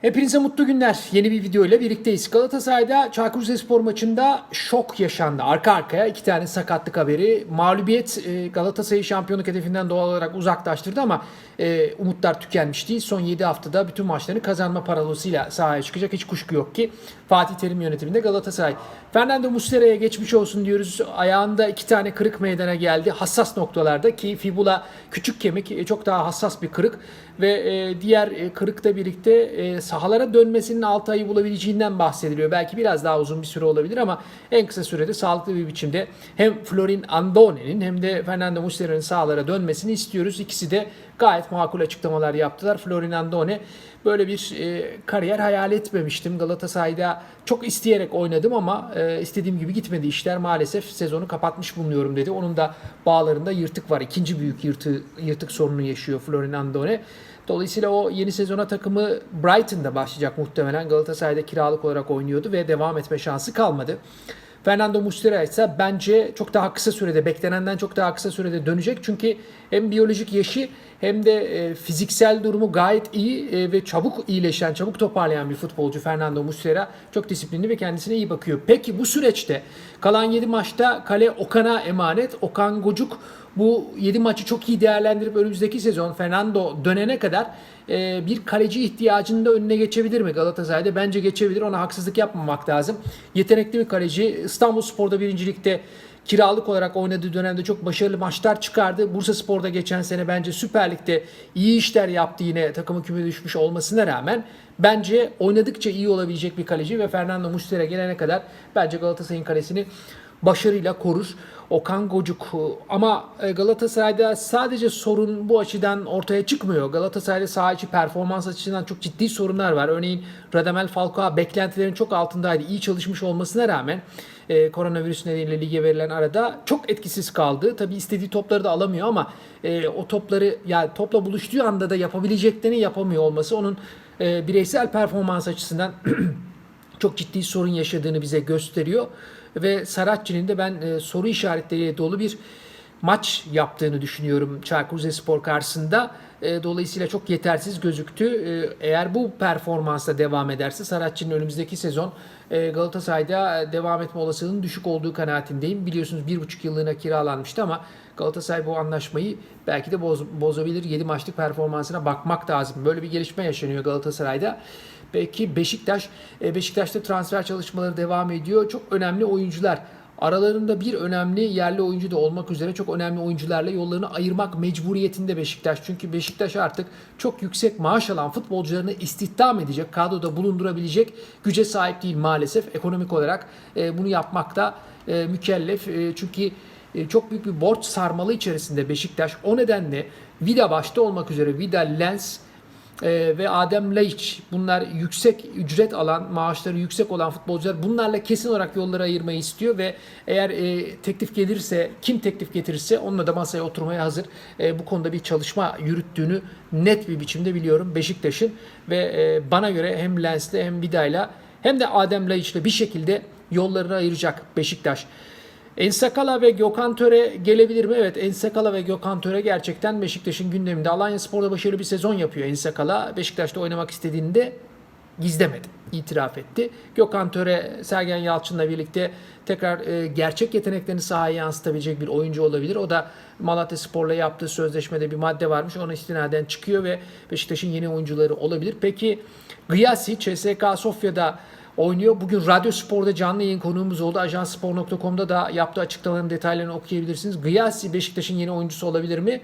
Hepinize mutlu günler. Yeni bir video ile birlikteyiz. Galatasaray'da Çaykur Rizespor maçında şok yaşandı. Arka arkaya iki tane sakatlık haberi. Mağlubiyet e, Galatasaray'ı şampiyonluk hedefinden doğal olarak uzaklaştırdı ama e, umutlar tükenmiş değil. Son 7 haftada bütün maçlarını kazanma paralosuyla sahaya çıkacak. Hiç kuşku yok ki Fatih Terim yönetiminde Galatasaray. Fernando Muslera'ya geçmiş olsun diyoruz. Ayağında iki tane kırık meydana geldi. Hassas noktalarda ki fibula küçük kemik e, çok daha hassas bir kırık ve e, diğer e, kırıkla birlikte e, sahalara dönmesinin 6 ayı bulabileceğinden bahsediliyor. Belki biraz daha uzun bir süre olabilir ama en kısa sürede sağlıklı bir biçimde hem Florin Andone'nin hem de Fernando Muslera'nın sahalara dönmesini istiyoruz. İkisi de gayet makul açıklamalar yaptılar. Florin Andone böyle bir e, kariyer hayal etmemiştim. Galatasaray'da çok isteyerek oynadım ama e, istediğim gibi gitmedi işler. Maalesef sezonu kapatmış bulunuyorum dedi. Onun da bağlarında yırtık var. İkinci büyük yırtı, yırtık sorunu yaşıyor Florin Andone. Dolayısıyla o yeni sezona takımı Brighton'da başlayacak muhtemelen. Galatasaray'da kiralık olarak oynuyordu ve devam etme şansı kalmadı. Fernando Muslera ise bence çok daha kısa sürede, beklenenden çok daha kısa sürede dönecek. Çünkü hem biyolojik yaşı hem de e, fiziksel durumu gayet iyi e, ve çabuk iyileşen, çabuk toparlayan bir futbolcu Fernando Muslera. Çok disiplinli ve kendisine iyi bakıyor. Peki bu süreçte kalan 7 maçta kale Okan'a emanet. Okan Gocuk bu 7 maçı çok iyi değerlendirip önümüzdeki sezon Fernando dönene kadar e, bir kaleci ihtiyacının da önüne geçebilir mi Galatasaray'da? Bence geçebilir. Ona haksızlık yapmamak lazım. Yetenekli bir kaleci. İstanbul Spor'da birincilikte kiralık olarak oynadığı dönemde çok başarılı maçlar çıkardı. Bursa Spor'da geçen sene bence Süper Lig'de iyi işler yaptı yine takımı küme düşmüş olmasına rağmen bence oynadıkça iyi olabilecek bir kaleci ve Fernando Muslera gelene kadar bence Galatasaray'ın kalesini başarıyla korur. Okan Gocuk ama e, Galatasaray'da sadece sorun bu açıdan ortaya çıkmıyor. Galatasaray'da saha içi performans açısından çok ciddi sorunlar var. Örneğin Radamel Falcao beklentilerin çok altındaydı. İyi çalışmış olmasına rağmen e, koronavirüs nedeniyle lige verilen arada çok etkisiz kaldı. Tabi istediği topları da alamıyor ama e, o topları yani topla buluştuğu anda da yapabileceklerini yapamıyor olması onun e, bireysel performans açısından çok ciddi sorun yaşadığını bize gösteriyor. Ve Saratçı'nın da ben e, soru işaretleriyle dolu bir maç yaptığını düşünüyorum Çaykur Rizespor karşısında. E, dolayısıyla çok yetersiz gözüktü. E, eğer bu performansla devam ederse Saratçı'nın önümüzdeki sezon e, Galatasaray'da devam etme olasılığının düşük olduğu kanaatindeyim. Biliyorsunuz bir buçuk yıllığına kiralanmıştı ama Galatasaray bu anlaşmayı belki de boz, bozabilir. 7 maçlık performansına bakmak lazım. Böyle bir gelişme yaşanıyor Galatasaray'da. Peki Beşiktaş, Beşiktaş'ta transfer çalışmaları devam ediyor. Çok önemli oyuncular. Aralarında bir önemli yerli oyuncu da olmak üzere çok önemli oyuncularla yollarını ayırmak mecburiyetinde Beşiktaş. Çünkü Beşiktaş artık çok yüksek maaş alan futbolcularını istihdam edecek, kadroda bulundurabilecek güce sahip değil maalesef. Ekonomik olarak e, bunu yapmakta e, mükellef. E, çünkü çok büyük bir borç sarmalı içerisinde Beşiktaş. O nedenle Vida başta olmak üzere Vida, Lens, ee, ve Adem Laiç bunlar yüksek ücret alan, maaşları yüksek olan futbolcular bunlarla kesin olarak yolları ayırmayı istiyor ve eğer e, teklif gelirse, kim teklif getirirse onunla da masaya oturmaya hazır. E, bu konuda bir çalışma yürüttüğünü net bir biçimde biliyorum Beşiktaş'ın ve e, bana göre hem Lens'le hem Vida'yla hem de Adem Laiç'le bir şekilde yollarını ayıracak Beşiktaş. Ensakala ve Gökhan Töre gelebilir mi? Evet Ensakala ve Gökhan Töre gerçekten Beşiktaş'ın gündeminde. Alanya Spor'da başarılı bir sezon yapıyor Ensakala. Beşiktaş'ta oynamak istediğinde gizlemedi, itiraf etti. Gökhan Töre, Sergen Yalçın'la birlikte tekrar e, gerçek yeteneklerini sahaya yansıtabilecek bir oyuncu olabilir. O da Malatya Spor'la yaptığı sözleşmede bir madde varmış. Ona istinaden çıkıyor ve Beşiktaş'ın yeni oyuncuları olabilir. Peki Gıyasi, CSK Sofya'da oynuyor. Bugün Radyo Spor'da canlı yayın konuğumuz oldu. Ajanspor.com'da da yaptığı açıklamaların detaylarını okuyabilirsiniz. Gıyasi Beşiktaş'ın yeni oyuncusu olabilir mi?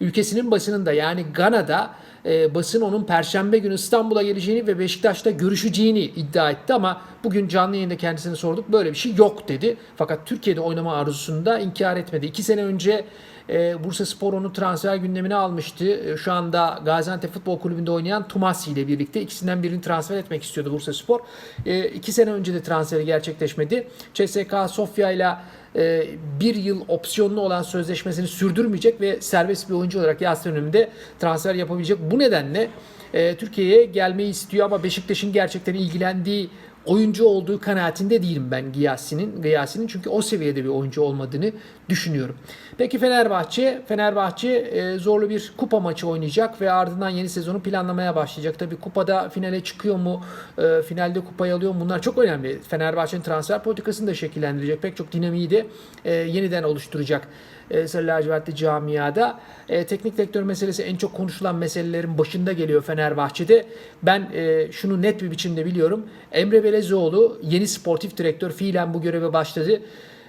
Ülkesinin basınında yani Gana'da e, basın onun Perşembe günü İstanbul'a geleceğini ve Beşiktaş'ta görüşeceğini iddia etti ama bugün canlı yayında kendisine sorduk. Böyle bir şey yok dedi. Fakat Türkiye'de oynama arzusunu da inkar etmedi. İki sene önce e, Bursa Spor onu transfer gündemine almıştı. E, şu anda Gaziantep Futbol Kulübü'nde oynayan Tumasi ile birlikte ikisinden birini transfer etmek istiyordu Bursa Spor. E, iki sene önce de transferi gerçekleşmedi. CSK Sofya ile e, bir yıl opsiyonlu olan sözleşmesini sürdürmeyecek ve serbest bir oyuncu olarak yaz döneminde transfer yapabilecek. Bu nedenle e, Türkiye'ye gelmeyi istiyor ama Beşiktaş'ın gerçekten ilgilendiği oyuncu olduğu kanaatinde değilim ben Giyasi'nin. Giyasi'nin çünkü o seviyede bir oyuncu olmadığını düşünüyorum. Peki Fenerbahçe, Fenerbahçe e, zorlu bir kupa maçı oynayacak ve ardından yeni sezonu planlamaya başlayacak. Tabii kupada finale çıkıyor mu, e, finalde kupayı alıyor mu bunlar çok önemli. Fenerbahçe'nin transfer politikasını da şekillendirecek. Pek çok dinamiği de e, yeniden oluşturacak e, Sarı lacivertli camiada. E, teknik direktör meselesi en çok konuşulan meselelerin başında geliyor Fenerbahçe'de. Ben e, şunu net bir biçimde biliyorum. Emre Belezoğlu yeni sportif direktör fiilen bu göreve başladı.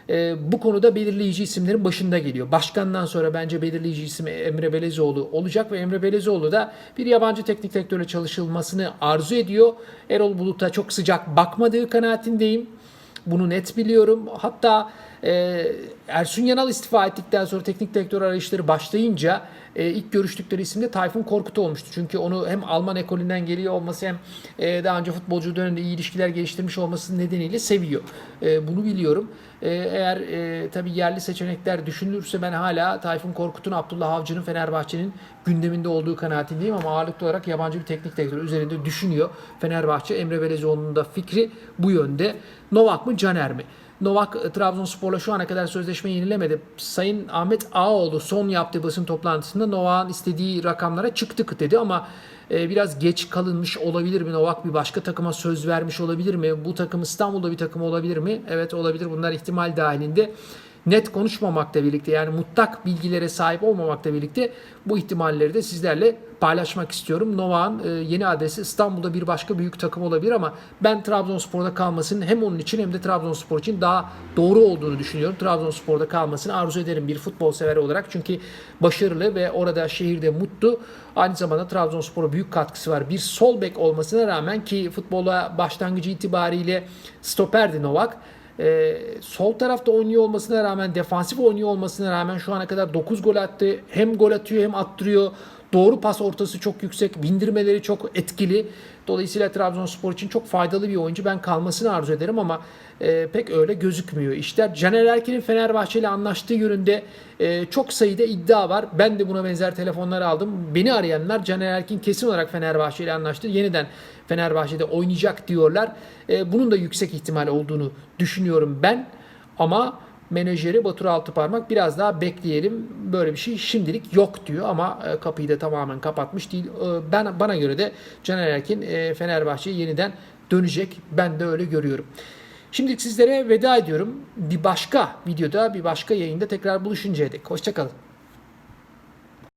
E, bu konuda belirleyici isimlerin başında geliyor. Başkandan sonra bence belirleyici isim Emre Belezoğlu olacak ve Emre Belezoğlu da bir yabancı teknik direktörle çalışılmasını arzu ediyor. Erol Bulut'a çok sıcak bakmadığı kanaatindeyim. Bunu net biliyorum. Hatta e, Ersun Yanal istifa ettikten sonra teknik direktör arayışları başlayınca e, ilk görüştükleri isim de Tayfun Korkut olmuştu. Çünkü onu hem Alman ekolünden geliyor olması hem e, daha önce futbolcu döneminde iyi ilişkiler geliştirmiş olması nedeniyle seviyor. E, bunu biliyorum. E, eğer e, tabii yerli seçenekler düşünülürse ben hala Tayfun Korkut'un, Abdullah Avcı'nın Fenerbahçe'nin gündeminde olduğu kanaatindeyim ama ağırlıklı olarak yabancı bir teknik direktör üzerinde düşünüyor. Fenerbahçe Emre Belezoğlu'nun da fikri bu yönde. Novak mı Caner mi? Novak e, Trabzonspor'la şu ana kadar sözleşme yenilemedi. Sayın Ahmet Ağaoğlu son yaptığı basın toplantısında Novak'ın istediği rakamlara çıktık dedi ama e, biraz geç kalınmış olabilir mi? Novak bir başka takıma söz vermiş olabilir mi? Bu takım İstanbul'da bir takım olabilir mi? Evet olabilir. Bunlar ihtimal dahilinde net konuşmamakla birlikte yani mutlak bilgilere sahip olmamakla birlikte bu ihtimalleri de sizlerle paylaşmak istiyorum. Novak'ın e, yeni adresi İstanbul'da bir başka büyük takım olabilir ama ben Trabzonspor'da kalmasının hem onun için hem de Trabzonspor için daha doğru olduğunu düşünüyorum. Trabzonspor'da kalmasını arzu ederim bir futbol sever olarak. Çünkü başarılı ve orada şehirde mutlu. Aynı zamanda Trabzonspor'a büyük katkısı var. Bir sol bek olmasına rağmen ki futbola başlangıcı itibariyle stoperdi Novak. Ee, sol tarafta oynuyor olmasına rağmen, defansif oynuyor olmasına rağmen şu ana kadar 9 gol attı. Hem gol atıyor hem attırıyor. Doğru pas ortası çok yüksek. Bindirmeleri çok etkili. Dolayısıyla Trabzonspor için çok faydalı bir oyuncu. Ben kalmasını arzu ederim ama e, pek öyle gözükmüyor. İşler Caner Erkin'in Fenerbahçe ile anlaştığı yönünde e, çok sayıda iddia var. Ben de buna benzer telefonlar aldım. Beni arayanlar Caner Erkin kesin olarak Fenerbahçe ile anlaştı. Yeniden Fenerbahçe'de oynayacak diyorlar. E, bunun da yüksek ihtimal olduğunu düşünüyorum ben. Ama menajeri Batur Altıparmak biraz daha bekleyelim. Böyle bir şey şimdilik yok diyor ama e, kapıyı da tamamen kapatmış değil. E, Ben bana göre de Caner Erkin e, Fenerbahçe'ye yeniden dönecek. Ben de öyle görüyorum. Şimdilik sizlere veda ediyorum. Bir başka videoda, bir başka yayında tekrar buluşuncaya dek. Hoşçakalın.